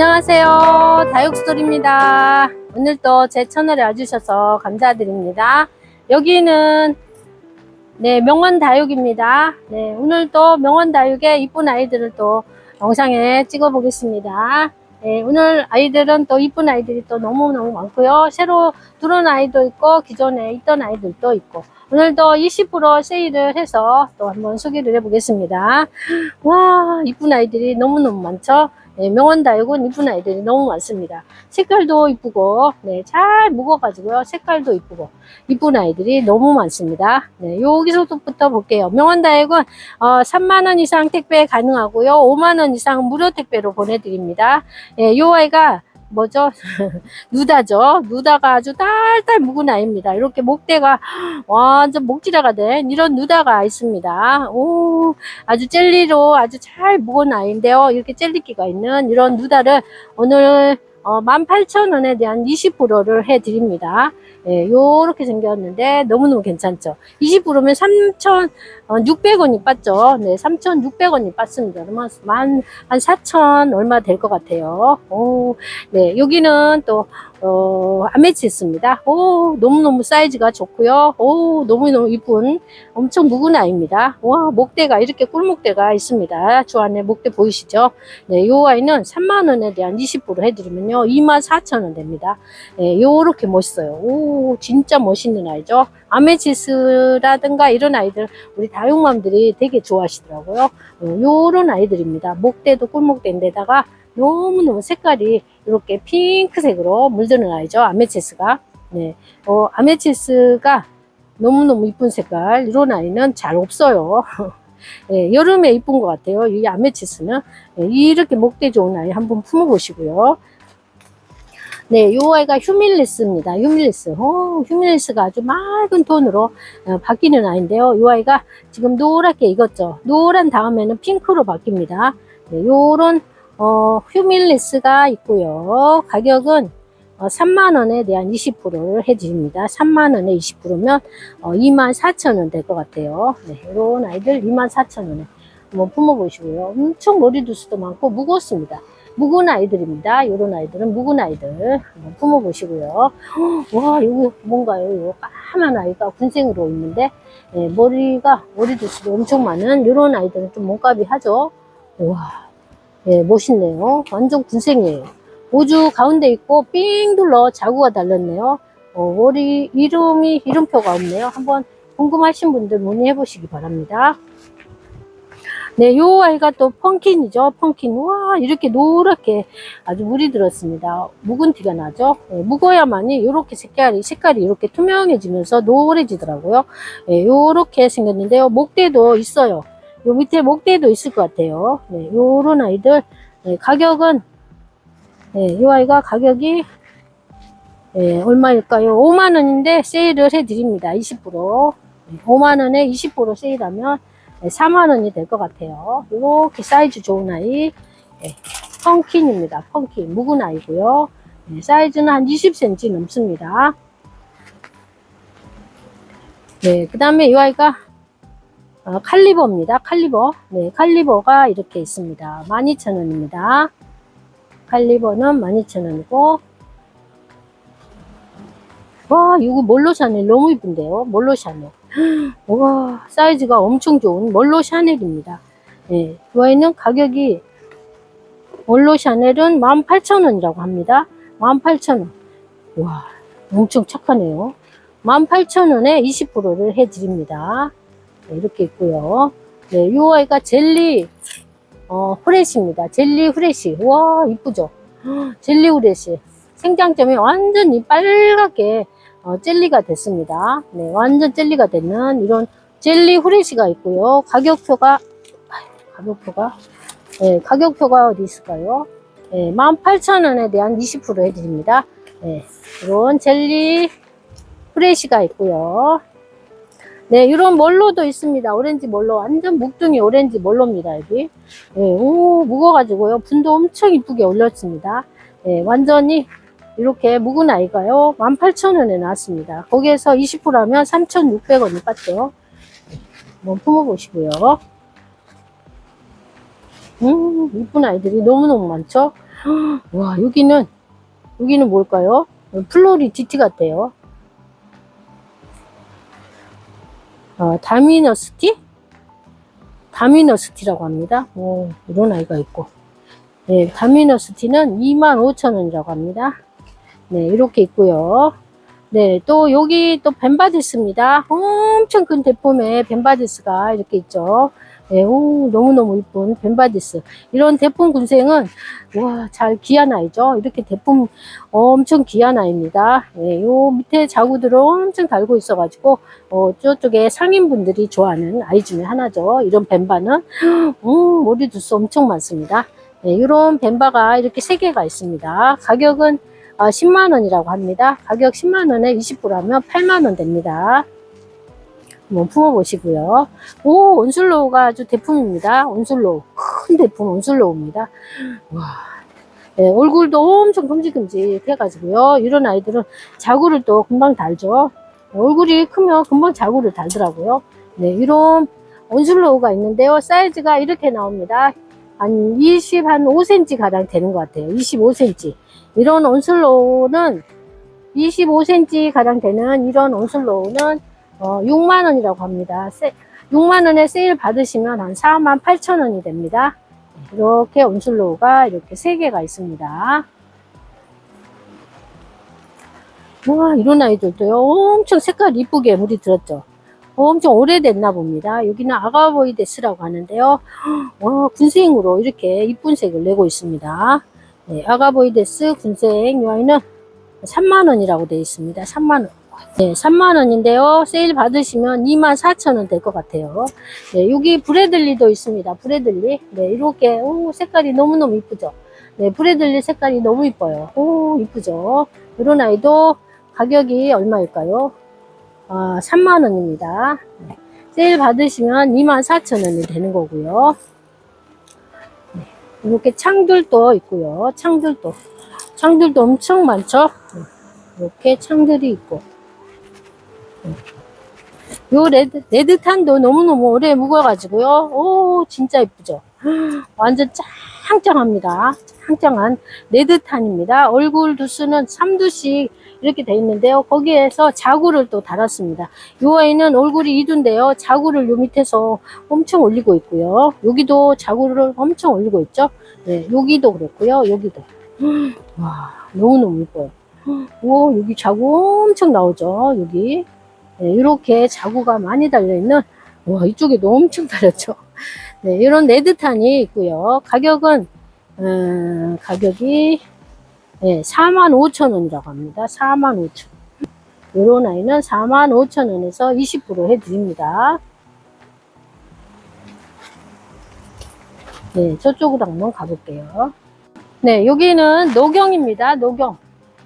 안녕하세요. 다육스토리입니다. 오늘도 제 채널에 와주셔서 감사드립니다. 여기는 네, 명원 다육입니다. 네, 오늘도 명원 다육의 이쁜 아이들을 또 영상에 찍어 보겠습니다. 네, 오늘 아이들은 또 이쁜 아이들이 또 너무너무 많고요. 새로 들어온 아이도 있고 기존에 있던 아이들도 있고 오늘도 20% 세일을 해서 또 한번 소개를 해보겠습니다. 와, 이쁜 아이들이 너무너무 많죠? 네, 명원다육은 이쁜 아이들이 너무 많습니다. 색깔도 이쁘고, 네, 잘 묵어가지고요. 색깔도 이쁘고, 이쁜 아이들이 너무 많습니다. 네, 여기서부터 볼게요. 명원다육은, 어, 3만원 이상 택배 가능하고요. 5만원 이상 무료 택배로 보내드립니다. 예, 요 아이가, 뭐죠? 누다죠. 누다가 아주 딸딸 묵은 아이입니다. 이렇게 목대가 완전 목지라가 된 이런 누다가 있습니다. 오, 아주 젤리로 아주 잘 묵은 아이인데요. 이렇게 젤리기가 있는 이런 누다를 오늘 어, 18,000원에 대한 20%를 해드립니다. 예, 요렇게 생겼는데 너무너무 괜찮죠. 20%면 3,600원이 빠죠. 네, 3,600원이 빠습니다. 그러면 만, 한 4,000 얼마 될 것 같아요. 오, 네, 여기는 또, 어, 아메치스입니다. 오, 너무너무 사이즈가 좋고요. 오, 너무너무 이쁜 엄청 묵은 아이입니다. 와, 목대가 이렇게 꿀목대가 있습니다. 저 안에 목대 보이시죠? 네, 요 아이는 3만원에 대한 20% 해드리면요. 24,000원 됩니다. 네, 요렇게 멋있어요. 오, 진짜 멋있는 아이죠? 아메치스라든가 이런 아이들, 우리 다육맘들이 되게 좋아하시더라고요. 어, 요런 아이들입니다. 목대도 꿀목대인데다가 너무너무 색깔이 이렇게 핑크색으로 물드는 아이죠. 아메치스가. 네. 어, 아메치스가 너무너무 이쁜 색깔. 이런 아이는 잘 없어요. 예, 여름에 이쁜 것 같아요. 이 아메치스는. 예, 이렇게 목대 좋은 아이 한번 품어보시고요. 네, 요 아이가 휴밀리스입니다. 휴밀리스. 어, 휴밀리스가 아주 맑은 톤으로 어, 바뀌는 아이인데요. 요 아이가 지금 노랗게 익었죠. 노란 다음에는 핑크로 바뀝니다. 네, 요런 어, 휴밀리스가 있고요. 가격은 어, 3만원에 대한 20%를 해드립니다. 3만원에 20%면 어, 24,000원 될 것 같아요. 네, 이런 아이들 24,000원에 한번 품어보시고요. 엄청 머리 두수도 많고 무겁습니다. 묵은 아이들입니다. 이런 아이들은 묵은 아이들 한번 품어보시고요. 와, 이거 뭔가요? 이거 까만 아이가 군생으로 있는데 예, 머리가 머리두수도 엄청 많은 이런 아이들은 좀 몸값이 하죠. 와, 예, 멋있네요. 완전 군생이에요. 우주 가운데 있고 삥 둘러 자구가 달렸네요. 어, 머리 이름이 이름표가 없네요. 한번 궁금하신 분들 문의해 보시기 바랍니다. 네, 요 아이가 또 펑킨이죠. 펑킨. 와, 이렇게 노랗게 아주 물이 들었습니다. 묵은 티가 나죠. 예, 묵어야만이 이렇게 색깔이, 색깔이 이렇게 투명해지면서 노래지더라고요. 예, 요렇게 생겼는데요. 목대도 있어요. 요 밑에 목대도 있을 것 같아요. 네, 요런 아이들, 네, 가격은, 네, 요 아이가 가격이, 예, 얼마일까요? 5만원인데 세일을 해드립니다. 20%. 네, 5만원에 20% 세일하면 4만원이 될 것 같아요. 이렇게 사이즈 좋은 아이, 예, 펑킨입니다. 펑킨. 묵은 아이고요. 예, 사이즈는 한 20cm 넘습니다. 네, 그 다음에 이 아이가 어, 칼리버입니다. 칼리버. 네, 칼리버가 이렇게 있습니다. 12,000원입니다. 칼리버는 12,000원이고, 와, 이거 몰로 샤넬 너무 이쁜데요. 몰로 샤넬. 와, 사이즈가 엄청 좋은 몰로 샤넬입니다. 네, 이 아이는 가격이 몰로 샤넬은 18,000원이라고 합니다. 18,000원. 와, 엄청 착하네요. 18,000원에 20%를 해드립니다. 네, 이렇게 있고요. 네, 요 아이가 젤리 어, 후레쉬입니다. 젤리 후레쉬. 와, 이쁘죠? 젤리 후레쉬. 생장점이 완전히 빨갛게 어, 젤리가 됐습니다. 네, 완전 젤리가 되는 이런 젤리 후레쉬가 있고요. 가격표가 가격표가 네, 가격표가 어디 있을까요? 네, 18,000원에 대한 20% 해드립니다. 네, 이런 젤리 후레쉬가 있고요. 네, 이런 멀로도 있습니다. 오렌지 멀로. 완전 묵둥이 오렌지 멀로입니다, 여기. 네, 오, 묵어가지고요. 분도 엄청 이쁘게 올렸습니다. 네, 완전히 이렇게 묵은 아이가요. 18,000원에 나왔습니다. 거기에서 20%하면 3,600원이 빠죠. 네, 한번 품어보시고요. 음, 이쁜 아이들이 너무너무 많죠? 와, 여기는, 여기는 뭘까요? 플로리 디티 같아요. 어, 다미너스티? 다미너스티라고 합니다. 오, 이런 아이가 있고. 네, 다미너스티는 25,000원이라고 합니다. 네, 이렇게 있고요. 네, 또 여기 또 벤바디스입니다. 엄청 큰 대품에 벤바디스가 이렇게 있죠. 네, 오, 너무너무 이쁜 벤바디스. 이런 대품 군생은, 와, 잘 귀한 아이죠. 이렇게 대품 엄청 귀한 아이입니다. 네, 요 밑에 자구들을 엄청 달고 있어가지고, 어, 저쪽에 상인분들이 좋아하는 아이 중에 하나죠. 이런 벤바는, 음, 머리 두수 엄청 많습니다. 네, 이런 벤바가 이렇게 세 개가 있습니다. 가격은 아, 10만 원이라고 합니다. 가격 10만 원에 20% 하면 8만 원 됩니다. 한번 품어보시고요. 오, 온슬로우가 아주 대품입니다. 온슬로우. 큰 대품 온슬로우입니다. 와. 네, 얼굴도 엄청 큼직큼직 해가지고요. 이런 아이들은 자구를 또 금방 달죠. 얼굴이 크면 금방 자구를 달더라고요. 네, 이런 온슬로우가 있는데요. 사이즈가 이렇게 나옵니다. 한 20, 한 5cm 가량 되는 것 같아요. 25cm. 이런 온슬로우는 25cm 가량 되는 이런 온슬로우는 어, 6만 원이라고 합니다. 세, 6만 원에 세일 받으시면 한 4만 8천 원이 됩니다. 이렇게 온슬로우가 이렇게 세 개가 있습니다. 와, 이런 아이들도요. 엄청 색깔 이쁘게 물이 들었죠. 엄청 오래됐나 봅니다. 여기는 아가보이데스라고 하는데요. 와, 군생으로 이렇게 이쁜 색을 내고 있습니다. 네, 아가보이데스 군생 이 아이는 3만원이라고 되어 있습니다. 3만원. 네, 3만원인데요. 세일 받으시면 2만 4천원 될 것 같아요. 네, 여기 브래들리도 있습니다. 브래들리. 네, 이렇게, 오, 색깔이 너무너무 이쁘죠? 네, 브래들리 색깔이 너무 이뻐요. 오, 이쁘죠? 이런 아이도 가격이 얼마일까요? 아, 3만원입니다. 네, 세일 받으시면 2만 4천원이 되는 거고요. 네, 이렇게 창들도 있고요. 창들도. 창들도 엄청 많죠? 네, 이렇게 창들이 있고. 네. 요 레드, 레드탄도 너무너무 오래 묵어가지고요. 오, 진짜 이쁘죠? 완전 짱짱합니다. 짱짱한 레드탄입니다. 얼굴 두수는 3두씩 이렇게 돼 있는데요. 거기에서 자구를 또 달았습니다. 요 아이는 얼굴이 2두인데요. 자구를 요 밑에서 엄청 올리고 있고요. 여기도 자구를 엄청 올리고 있죠. 네, 여기도 그렇고요. 여기도. 와, 너무너무 이뻐요. 오, 여기 자구 엄청 나오죠. 여기. 네, 이렇게 자구가 많이 달려있는, 와, 이쪽에도 엄청 달렸죠. 네, 이런 레드탄이 있고요. 가격은, 음, 가격이, 네, 4만 5천 원이라고 합니다. 4만 5천 원. 요런 아이는 4만 5천 원에서 20% 해드립니다. 네, 저쪽으로 한번 가볼게요. 네, 여기는 노경입니다. 노경.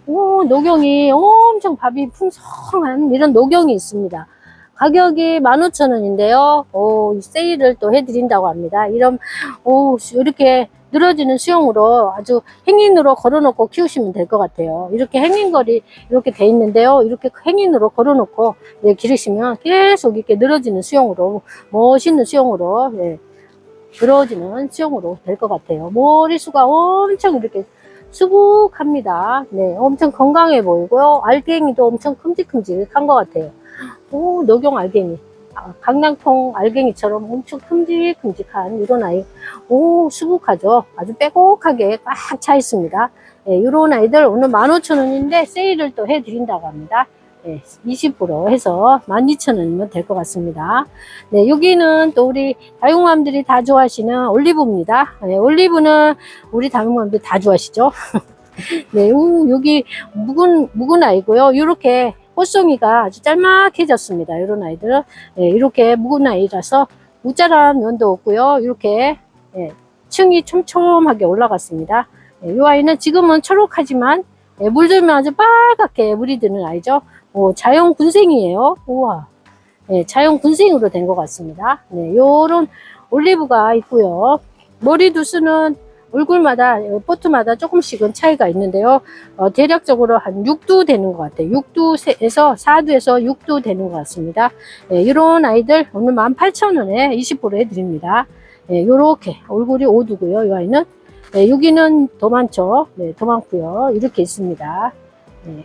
오, 노경이 엄청 밥이 풍성한 이런 노경이 있습니다. 가격이 15,000원인데요. 오, 세일을 또 해드린다고 합니다. 이런, 오, 이렇게 늘어지는 수영으로 아주 행인으로 걸어놓고 키우시면 될 것 같아요. 이렇게 행인거리 이렇게 돼 있는데요. 이렇게 행인으로 걸어놓고 예, 기르시면 계속 이렇게 늘어지는 수영으로 멋있는 수영으로 예, 늘어지는 수영으로 될 것 같아요. 머리수가 엄청 이렇게 수북합니다. 네, 엄청 건강해 보이고요. 알갱이도 엄청 큼직큼직한 것 같아요. 오, 녹용 알갱이. 아, 강낭통 알갱이처럼 엄청 큼직큼직한 이런 아이. 오, 수북하죠. 아주 빼곡하게 꽉 차 있습니다. 네, 이런 아이들 오늘 15,000원인데 세일을 또 해드린다고 합니다. 네, 20% 해서 12,000원이면 될 것 같습니다. 네, 여기는 또 우리 다육맘들이 다 좋아하시는 올리브입니다. 네, 올리브는 우리 다육맘들 다 좋아하시죠? 네, 우, 여기 묵은, 묵은 아이고요. 이렇게 꽃송이가 아주 짤막해졌습니다. 이런 아이들은. 네, 이렇게 묵은 아이라서 우짜란 면도 없고요. 이렇게, 네, 층이 촘촘하게 올라갔습니다. 네, 이 아이는 지금은 초록하지만 네, 물 들면 아주 빨갛게 물이 드는 아이죠. 오, 자연 군생이에요. 우와. 네, 자연 군생으로 된 것 같습니다. 네, 요런 올리브가 있고요. 머리 두수는 얼굴마다, 포트마다 조금씩은 차이가 있는데요. 어, 대략적으로 한 6두 되는 것 같아요. 6두에서 4두에서 6두 되는 것 같습니다. 네, 이런 아이들 오늘 18,000원에 20% 해드립니다. 네, 요렇게 얼굴이 5두고요. 이 아이는 네, 여기는 더 많죠. 네, 더 많고요. 이렇게 있습니다. 네.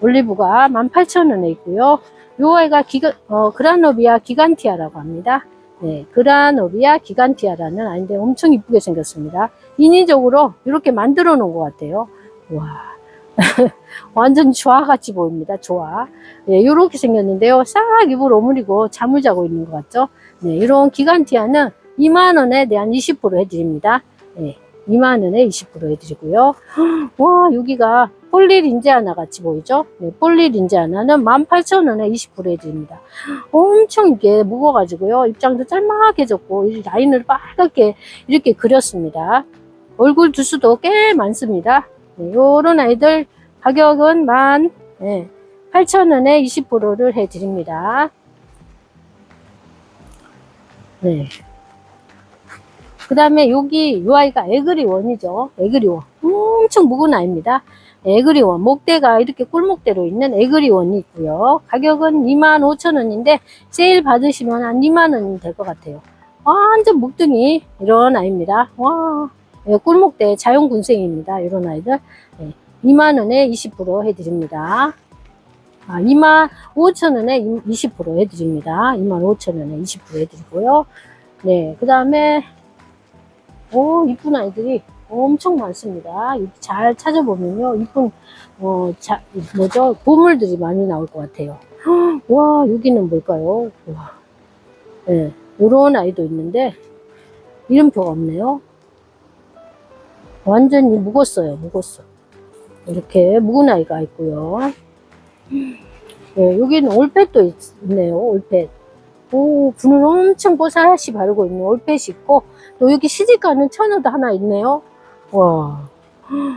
올리브가 18,000원에 있고요. 요 아이가 기가, 어, 그라노비아 기간티아라고 합니다. 네, 그라노비아 기간티아라는 아이인데 엄청 이쁘게 생겼습니다. 인위적으로 이렇게 만들어 놓은 것 같아요. 와. 완전 조화같이 보입니다. 조화. 네, 이렇게 생겼는데요. 싹 입을 오므리고 잠을 자고 있는 것 같죠? 네, 이런 기간티아는 2만원에 대한 20% 해드립니다. 네, 2만원에 20% 해드리고요. 와, 여기가 폴리린제 하나 같이 보이죠? 네, 폴리린제 하나는 18,000원에 20% 해드립니다. 엄청 이게 무거워가지고요. 입장도 짤막해졌고, 이 라인을 빨갛게 이렇게 그렸습니다. 얼굴 두수도 꽤 많습니다. 네, 요런 아이들 가격은 만, 네, 8,000원에 20%를 해드립니다. 네. 그 다음에 여기 요 아이가 에그리원이죠. 에그리원. 엄청 묵은 아이입니다. 에그리원. 목대가 이렇게 꿀목대로 있는 에그리원이 있고요. 가격은 25,000원인데 세일 받으시면 한 2만원이 될것 같아요. 완전 묵둥이 이런 아이입니다. 와, 예, 꿀목대 자연군생입니다. 이런 아이들. 예, 2만원에 20% 해드립니다. 아, 2만 5천원에 20% 해드립니다. 2만 5천원에 20% 해드리고요. 네, 그 다음에, 오, 이쁜 아이들이 엄청 많습니다. 잘 찾아보면요. 이쁜, 어, 자, 뭐죠? 보물들이 많이 나올 것 같아요. 와, 여기는 뭘까요? 와. 네, 요런 아이도 있는데, 이름표가 없네요. 완전히 묵었어요. 묵었어. 이렇게 묵은 아이가 있고요. 네, 여기는 올펫도 있, 네요 올펫. 오, 분을 엄청 뽀사시 바르고 있는 올펫이 있고, 또 여기 시집가는 처녀도 하나 있네요. 와,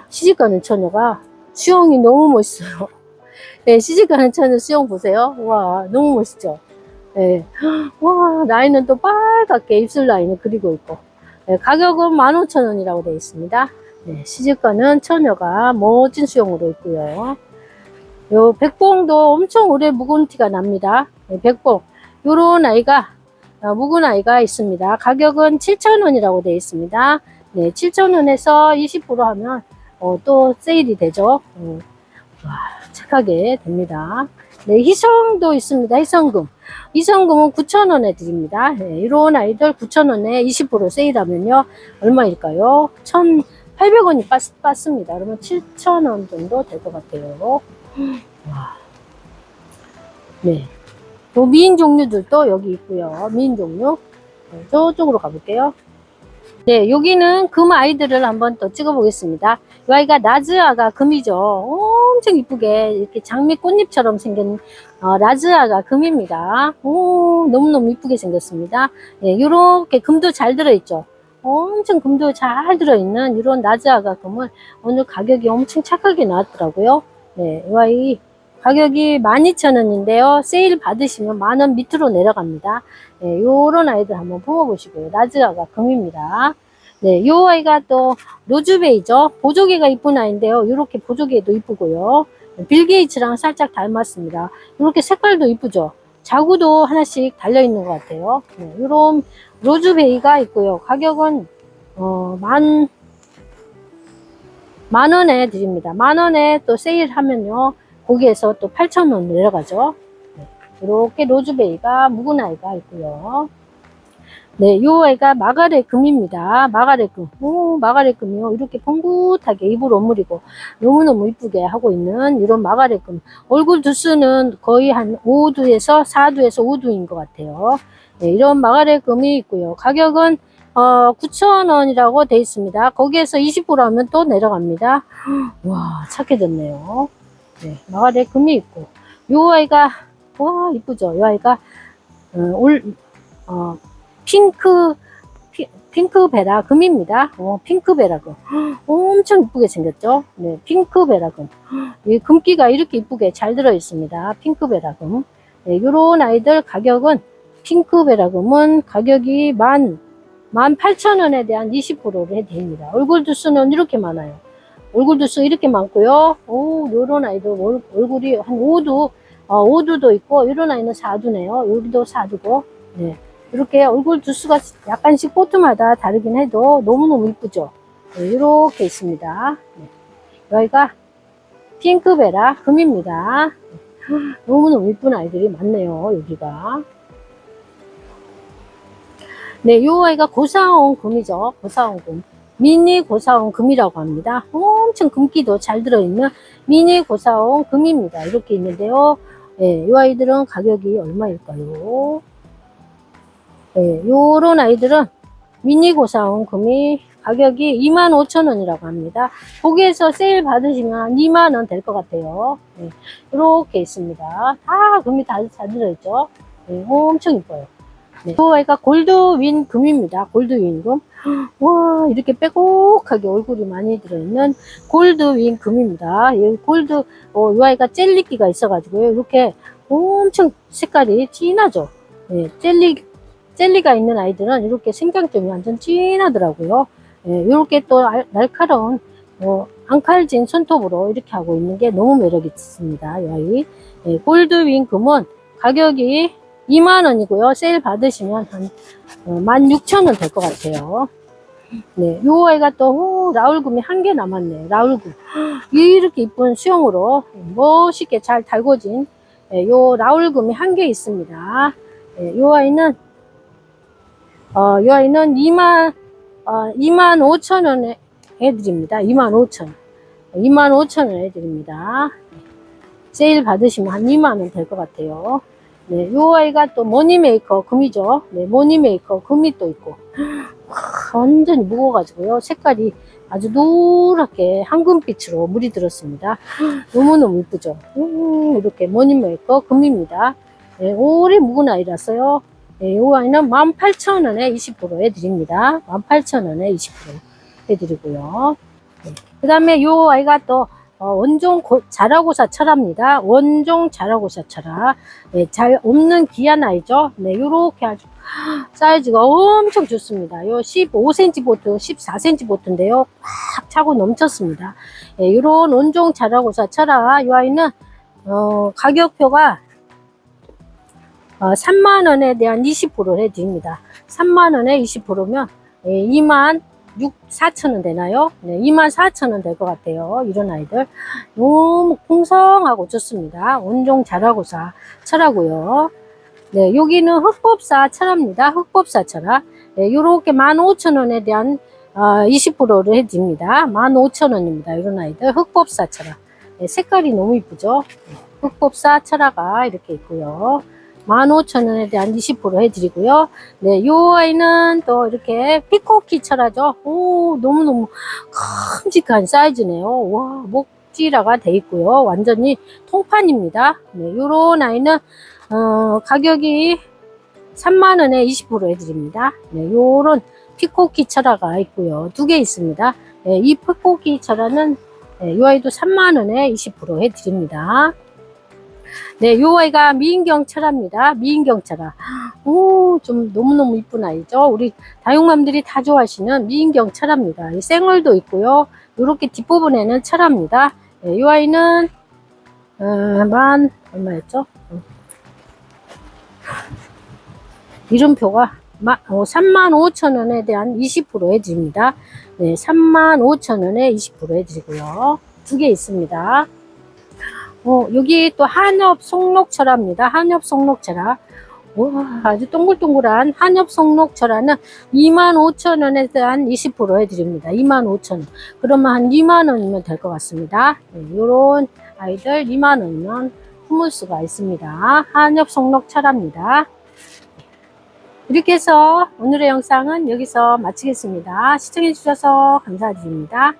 시집가는 처녀가 수영이 너무 멋있어요. 네, 시집가는 처녀 수영 보세요. 와, 너무 멋있죠? 네. 와, 라인은 또 빨갛게 입술 라인을 그리고 있고, 네, 가격은 15,000원이라고 되어 있습니다. 네, 시집가는 처녀가 멋진 수영으로 있고요. 요 백봉도 엄청 오래 묵은 티가 납니다. 네, 백봉. 요런 아이가 어, 묵은 아이가 있습니다. 가격은 7,000원이라고 되어 있습니다. 네, 7,000원에서 20% 하면 어, 또 세일이 되죠. 음, 와, 착하게 됩니다. 네, 희성도 있습니다. 희성금. 희성금은 9,000원에 드립니다. 네, 이런 아이들 9,000원에 20% 세일하면요. 얼마일까요? 1,800원이 빠, 빠습니다. 그러면 7,000원 정도 될 것 같아요. 와. 네. 또 미인 종류들도 여기 있고요. 미인 종류. 네, 저쪽으로 가볼게요. 네, 여기는 금 아이들을 한번 또 찍어보겠습니다. 이 아이가 나즈아가 금이죠. 엄청 이쁘게 이렇게 장미 꽃잎처럼 생긴 어, 라즈아가 금입니다. 오, 너무너무 이쁘게 생겼습니다. 네, 이렇게 금도 잘 들어있죠. 엄청 금도 잘 들어있는 이런 나즈아가 금을 오늘 가격이 엄청 착하게 나왔더라고요. 네, 이 아이 가격이 12,000원인데요. 세일 받으시면 만 원 밑으로 내려갑니다. 네, 요런 아이들 한번 뽑아보시고요. 나즈아가 금입니다. 네, 요 아이가 또 로즈베이죠. 보조개가 이쁜 아이인데요. 이렇게 보조개도 이쁘고요. 빌 게이츠랑 살짝 닮았습니다. 이렇게 색깔도 이쁘죠. 자구도 하나씩 달려있는 것 같아요. 네, 요런 로즈베이가 있고요. 가격은 어, 만, 만 원에 드립니다. 만 원에 또 세일하면요. 거기에서 또 8,000원 내려가죠. 네, 이렇게 로즈베이가 묵은 아이가 있고요. 네, 요 아이가 마가렛 금입니다. 마가렛 금. 오, 마가렛 금이요. 이렇게 펑긋하게 입을 오므리고 너무너무 이쁘게 하고 있는 이런 마가렛 금. 얼굴 두수는 거의 한 5두에서 4두에서 5두인 것 같아요. 네, 이런 마가렛 금이 있고요. 가격은 어, 9,000원이라고 돼 있습니다. 거기에서 20% 하면 또 내려갑니다. 와, 착해졌네요. 네, 마가렛 금이 있고. 요 아이가, 와, 이쁘죠? 요 아이가, 어, 올, 어, 핑크, 피, 핑크 베라 금입니다. 어, 핑크 베라 금. 엄청 이쁘게 생겼죠? 네, 핑크 베라 금. 이 금기가 이렇게 이쁘게 잘 들어 있습니다. 핑크 베라 금. 네, 요런 아이들 가격은, 핑크 베라 금은 가격이 만, 18,000원에 대한 20%를 해드립니다. 얼굴 두수는 이렇게 많아요. 얼굴 두수 이렇게 많고요. 오, 요런 아이들 얼, 얼굴이 한 5두, 어, 5두도 있고, 이런 아이는 4두네요. 여기도 4두고, 네. 이렇게 얼굴 두수가 약간씩 포트마다 다르긴 해도 너무너무 이쁘죠. 네, 이렇게 있습니다. 네. 여기가 핑크베라 금입니다. 너무너무 이쁜 아이들이 많네요, 여기가. 네, 요 아이가 고사원 금이죠. 고사원 금. 미니 고사원 금이라고 합니다. 엄청 금기도 잘 들어있는 미니 고사원 금입니다. 이렇게 있는데요. 예, 이 아이들은 가격이 얼마일까요? 예, 요런 아이들은 미니 고사원 금이 가격이 25,000원이라고 합니다. 거기에서 세일 받으시면 2만원 될 것 같아요. 예, 이렇게 있습니다. 다 금이 다, 잘 들어있죠? 예, 엄청 이뻐요. 네. 이 아이가 골드윈 금입니다. 골드윈 금. 와, 이렇게 빼곡하게 얼굴이 많이 들어있는 골드윈 금입니다. 이 골드, 어, 이 아이가 젤리기가 있어가지고요. 이렇게 엄청 색깔이 진하죠. 예, 젤리, 젤리가 있는 아이들은 이렇게 생장점이 완전 진하더라고요. 예, 이렇게 또 알- 날카로운, 어, 앙칼진 손톱으로 이렇게 하고 있는 게 너무 매력 있습니다. 이 아이. 예, 골드윈 금은 가격이 2만원이고요. 세일 받으시면 한 어, 16,000원 될 것 같아요. 네, 요 아이가 또 오, 라울금이 한 개 남았네. 라울금. 이렇게 이쁜 수영으로 멋있게 잘 달궈진 예, 요 라울금이 한 개 있습니다. 예, 요 아이는 어, 요 아이는 2만 어, 2만 5천 원에 해드립니다. 2만 5천 원. 2만 5천 원 해드립니다. 세일 받으시면 한 2만 원 될 것 같아요. 네, 요 아이가 또 머니메이커 금이죠. 네, 머니메이커 금이 또 있고. 와, 완전히 무거워가지고요. 색깔이 아주 노랗게 황금빛으로 물이 들었습니다. 너무너무 이쁘죠. 음, 이렇게 머니메이커 금입니다. 네, 오래 묵은 아이라서요. 네, 이 아이는 18,000원에 20% 해드립니다. 18,000원에 20% 해드리고요. 네, 그 다음에 이 아이가 또 어, 원종 고, 자라고사 철합니다. 원종 자라고사 철화. 네, 잘 없는 귀한 아이죠. 네, 요렇게 아주 사이즈가 엄청 좋습니다. 요 15cm 보트, 14cm 보트인데요. 꽉 차고 넘쳤습니다. 네, 요런 원종 자라고사 철화. 이 아이는, 어, 가격표가 어, 3만원에 대한 20% 해드립니다. 3만원에 20%면, 예, 2만 6, 4천원 되나요? 네, 2만 4천원 될 것 같아요. 이런 아이들. 너무 풍성하고 좋습니다. 온종 자라고사 철하고요. 네, 여기는 흑법사 철합니다. 흑법사 철화. 네, 요렇게 15,000원에 대한 어, 20%를 해줍니다. 15,000원입니다. 이런 아이들. 흑법사 철화. 네, 색깔이 너무 이쁘죠? 네, 흑법사 철화가 이렇게 있고요. 15,000원에 대한 20% 해드리고요. 네, 요 아이는 또 이렇게 피코키 철하죠. 오, 너무너무 큼직한 사이즈네요. 와, 목지라가 돼 있고요. 완전히 통판입니다. 네, 요런 아이는, 어, 가격이 3만원에 20% 해드립니다. 네, 요런 피코키 철화가 있고요. 두 개 있습니다. 네, 이 피코키 철화는 네, 요 아이도 3만원에 20% 해드립니다. 네, 요 아이가 미인경 철화입니다. 미인경 철화. 오, 좀 너무너무 이쁜 아이죠. 우리 다육맘들이 다 좋아하시는 미인경 철화입니다. 이 생얼도 있고요. 요렇게 뒷부분에는 철화입니다. 네, 요 아이는, 어, 만, 얼마였죠? 어. 이름표가 마, 어, 35,000원에 대한 20% 해드립니다. 네, 35,000원에 20% 해드리고요. 두 개 있습니다. 어, 여기 또 한엽 송록철화입니다. 한엽 송록철화. 와, 아주 동글동글한 한엽 송록철화는 25,000원에 대한 20% 해드립니다. 25,000원. 그러면 한 2만원이면 될 것 같습니다. 네, 요런 아이들 2만원이면 품을 수가 있습니다. 한엽 송록철화입니다. 이렇게 해서 오늘의 영상은 여기서 마치겠습니다. 시청해주셔서 감사드립니다.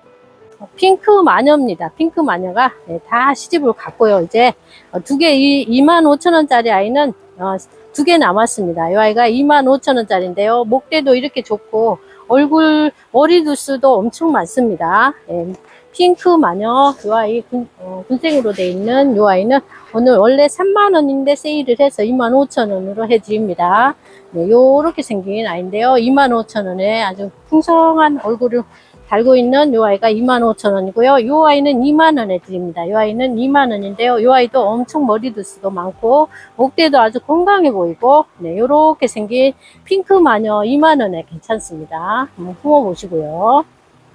어, 핑크 마녀입니다. 핑크 마녀가 네, 다 시집을 갔고요. 이제 어, 두 개, 25,000원짜리 아이는 어, 두개 남았습니다. 이 아이가 25,000원짜리인데요. 목대도 이렇게 좋고 얼굴 머리 두수도 엄청 많습니다. 예, 핑크 마녀 이 아이 군, 어, 군생으로 돼 있는 이 아이는 오늘 원래 3만 원인데 세일을 해서 25,000원으로 해드립니다. 네, 요렇게 생긴 아이인데요. 25,000원에 아주 풍성한 얼굴을 달고 있는 요 아이가 25,000원이고요. 요 아이는 2만원에 드립니다. 요 아이는 2만원인데요. 요 아이도 엄청 머리 두수도 많고 목대도 아주 건강해 보이고 네, 요렇게 생긴 핑크 마녀 2만원에 괜찮습니다. 한번 품어 보시고요.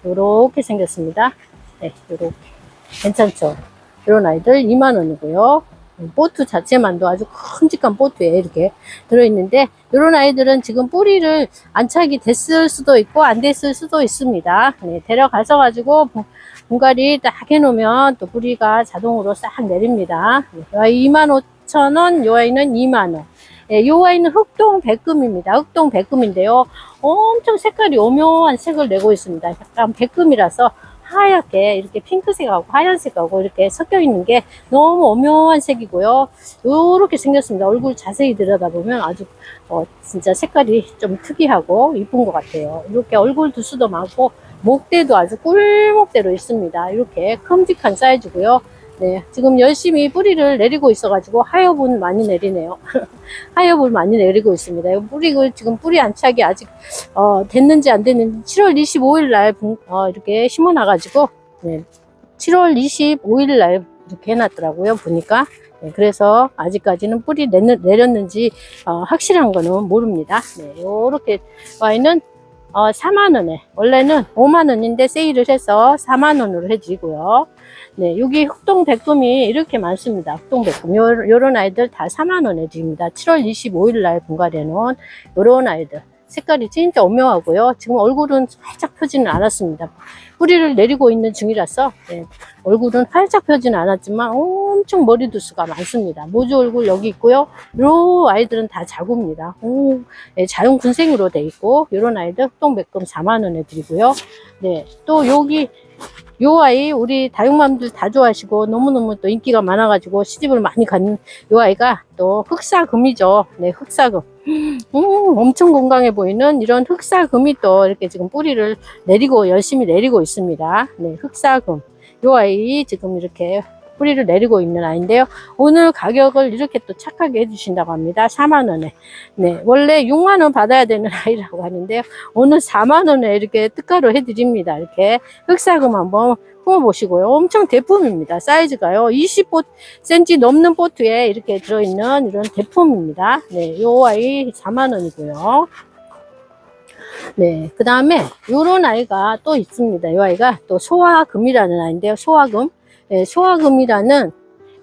요렇게 생겼습니다. 네, 요렇게. 괜찮죠? 이런 아이들 2만원이고요. 보트 자체만도 아주 큼직한 보트에 이렇게 들어있는데 이런 아이들은 지금 뿌리를 안착이 됐을 수도 있고 안 됐을 수도 있습니다. 네, 데려가서 가지고 분- 분갈이 딱 해놓으면 또 뿌리가 자동으로 싹 내립니다. 네, 이 아이 25,000원, 이 아이는 2만원. 예, 이 아이는 흑동 백금입니다. 흑동 백금인데요. 엄청 색깔이 오묘한 색을 내고 있습니다. 약간 백금이라서 하얗게 이렇게 핑크색하고 하얀색하고 이렇게 섞여 있는 게 너무 오묘한 색이고요. 이렇게 생겼습니다. 얼굴 자세히 들여다보면 아주 어, 진짜 색깔이 좀 특이하고 이쁜 것 같아요. 이렇게 얼굴 두수도 많고 목대도 아주 꿀목대로 있습니다. 이렇게 큼직한 사이즈고요. 네, 지금 열심히 뿌리를 내리고 있어가지고 하엽은 많이 내리네요. 하엽을 많이 내리고 있습니다. 이 뿌리를 지금 뿌리 안착이 아직 어, 됐는지 안 됐는지 7월 25일 날 분- 어, 이렇게 심어놔가지고 네, 7월 25일 날 이렇게 해놨더라고요. 보니까 네, 그래서 아직까지는 뿌리 내, 내렸는지 어, 확실한 거는 모릅니다. 네, 요렇게 와인은 어, 4만원에 원래는 5만원인데 세일을 해서 4만원으로 해드리고요. 네, 여기 흑동 백금이 이렇게 많습니다. 흑동 백금. 요, 요런 아이들 다 4만원에 드립니다. 7월 25일 날 분갈이해놓은 요런 아이들. 색깔이 진짜 오묘하고요. 지금 얼굴은 살짝 펴지는 않았습니다. 뿌리를 내리고 있는 중이라서 네, 얼굴은 활짝 펴지는 않았지만 엄청 머리 두수가 많습니다. 모주 얼굴 여기 있고요. 요 아이들은 다 자구입니다. 오, 네, 자연 군생으로 돼 있고 이런 아이들 흑동백금 4만 원에 드리고요. 네, 또 여기 요 아이 우리 다육맘들 다 좋아하시고 너무너무 또 인기가 많아가지고 시집을 많이 간 요 아이가 또 흑사금이죠. 네, 흑사금. 음, 엄청 건강해 보이는 이런 흑사금이 또 이렇게 지금 뿌리를 내리고 열심히 내리고 있습니다. 네, 흑사금. 요 아이 지금 이렇게 뿌리를 내리고 있는 아이인데요. 오늘 가격을 이렇게 또 착하게 해주신다고 합니다. 4만원에. 네, 원래 6만원 받아야 되는 아이라고 하는데요. 오늘 4만원에 이렇게 특가로 해드립니다. 이렇게 흑사금 한번 품어보시고요. 엄청 대품입니다. 사이즈가요. 25cm 넘는 보트에 이렇게 들어있는 이런 대품입니다. 네, 요 아이 4만원이고요. 네, 그 다음에 요런 아이가 또 있습니다. 요 아이가 또 소화금이라는 아이인데요. 소화금. 예, 소화금이라는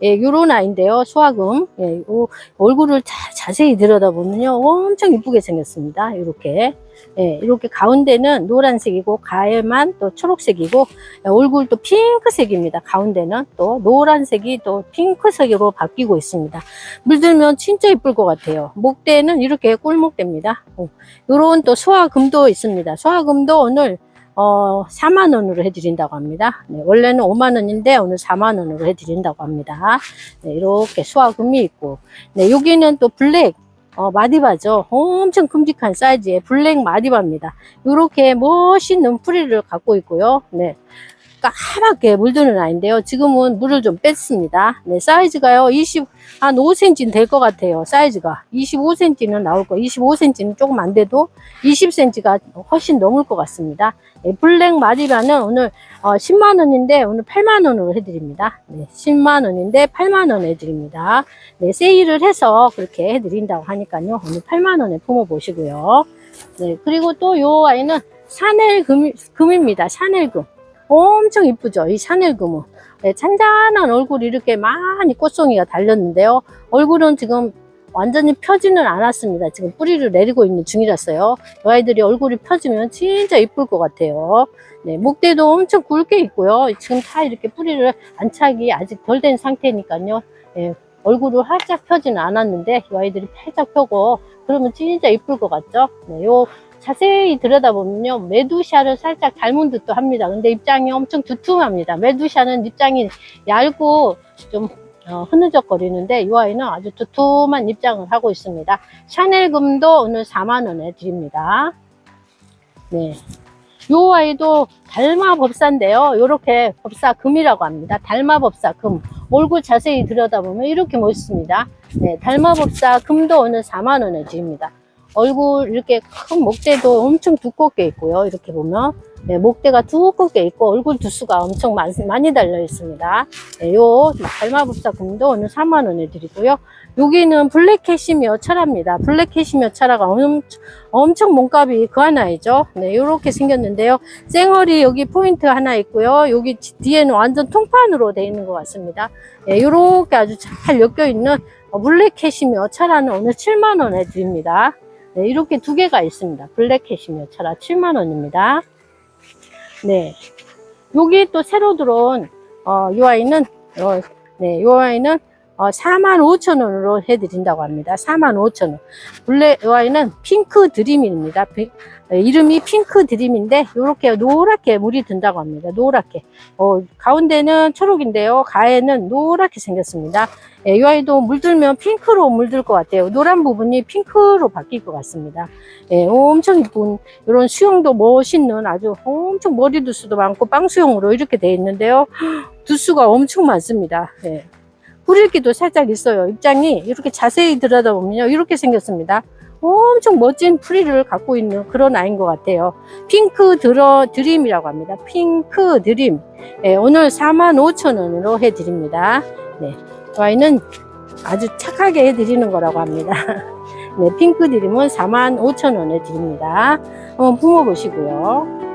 예, 요런 아이인데요. 소화금. 예, 요 얼굴을 자, 자세히 들여다보면요. 엄청 이쁘게 생겼습니다. 이렇게. 예, 이렇게 가운데는 노란색이고 가에만 또 초록색이고 예, 얼굴도 핑크색입니다. 가운데는 또 노란색이 또 핑크색으로 바뀌고 있습니다. 물들면 진짜 이쁠 것 같아요. 목대는 이렇게 꿀목대입니다. 어, 요런 또 소화금도 있습니다. 소화금도 오늘 어, 4만 원으로 해드린다고 합니다. 네, 원래는 5만 원인데 오늘 4만 원으로 해드린다고 합니다. 네, 이렇게 수화금이 있고, 네, 여기는 또 블랙 어, 마디바죠. 엄청 큼직한 사이즈의 블랙 마디바입니다. 이렇게 멋있는 뿌리를 갖고 있고요. 네. 까맣게 물드는 아이인데요. 지금은 물을 좀 뺐습니다. 네, 사이즈가요, 20, 한 5cm는 될것 같아요. 사이즈가. 25cm는 나올 거, 25cm는 조금 안 돼도 20cm가 훨씬 넘을 것 같습니다. 네, 블랙 마디바는 오늘 어, 10만원인데 오늘 8만원으로 해드립니다. 네, 10만원인데 8만원 해드립니다. 네, 세일을 해서 그렇게 해드린다고 하니까요. 오늘 8만원에 품어보시고요. 네, 그리고 또 요 아이는 샤넬 금, 금입니다. 샤넬 금. 엄청 이쁘죠? 이 샤넬 금은. 네, 찬잔한 얼굴이 이렇게 많이 꽃송이가 달렸는데요. 얼굴은 지금 완전히 펴지는 않았습니다. 지금 뿌리를 내리고 있는 중이라서요. 이 아이들이 얼굴이 펴지면 진짜 이쁠 것 같아요. 네, 목대도 엄청 굵게 있고요. 지금 다 이렇게 뿌리를 안착이 아직 덜 된 상태니까요. 네, 얼굴을 활짝 펴지는 않았는데 이 아이들이 활짝 펴고 그러면 진짜 이쁠 것 같죠? 네, 요 자세히 들여다보면요. 메두샤를 살짝 닮은 듯도 합니다. 근데 입장이 엄청 두툼합니다. 메두샤는 입장이 얇고 좀 어, 흐느적거리는데 이 아이는 아주 두툼한 입장을 하고 있습니다. 샤넬금도 오늘 4만원에 드립니다. 네. 요 아이도 달마 법사인데요. 요렇게 법사 금이라고 합니다. 달마 법사 금. 얼굴 자세히 들여다보면 이렇게 멋있습니다. 네, 달마 법사 금도 오늘 4만원에 드립니다. 얼굴 이렇게 큰 목대도 엄청 두껍게 있고요. 이렇게 보면 네, 목대가 두껍게 있고 얼굴 두수가 엄청 많, 많이 달려 있습니다. 네, 요 달마법사 금도 오늘 4만 원에 드리고요. 여기는 블랙 캐시미어 철화입니다. 블랙 캐시미어 철화가 엄청, 엄청 몸값이 그 하나이죠. 네, 요렇게 생겼는데요. 쌩얼이 여기 포인트 하나 있고요. 여기 뒤에는 완전 통판으로 되어 있는 것 같습니다. 네, 요렇게 아주 잘 엮여 있는 블랙 캐시미어 철화는 오늘 7만 원에 드립니다. 네, 이렇게 두 개가 있습니다. 블랙 캐시미어 철화 7만 원입니다. 네. 여기 또 새로 들어온, 어, 이 아이는, 어, 네, 이 아이는, 어, 4만 5천 원으로 해드린다고 합니다. 4만 5천 원. 블랙, 이 아이는 핑크 드림입니다. 비- 어, 이름이 핑크 드림인데, 요렇게 노랗게 물이 든다고 합니다. 노랗게. 어, 가운데는 초록인데요. 가에는 노랗게 생겼습니다. 예, 이 아이도 물들면 핑크로 물들 것 같아요. 노란 부분이 핑크로 바뀔 것 같습니다. 예, 엄청 이쁜 이런 수영도 멋있는 아주 엄청 머리 두수도 많고 빵 수영으로 이렇게 되어 있는데요. 두수가 엄청 많습니다. 예. 뿌릴기도 살짝 있어요. 입장이 이렇게 자세히 들여다보면요. 이렇게 생겼습니다. 엄청 멋진 프리를 갖고 있는 그런 아이인 것 같아요. 핑크 드러, 드림이라고 합니다. 핑크 드림. 예, 오늘 45,000원으로 해드립니다. 네. 이 아이는 아주 착하게 해드리는 거라고 합니다. 네, 핑크 드림은 45,000원에 드립니다. 한번 품어보시고요.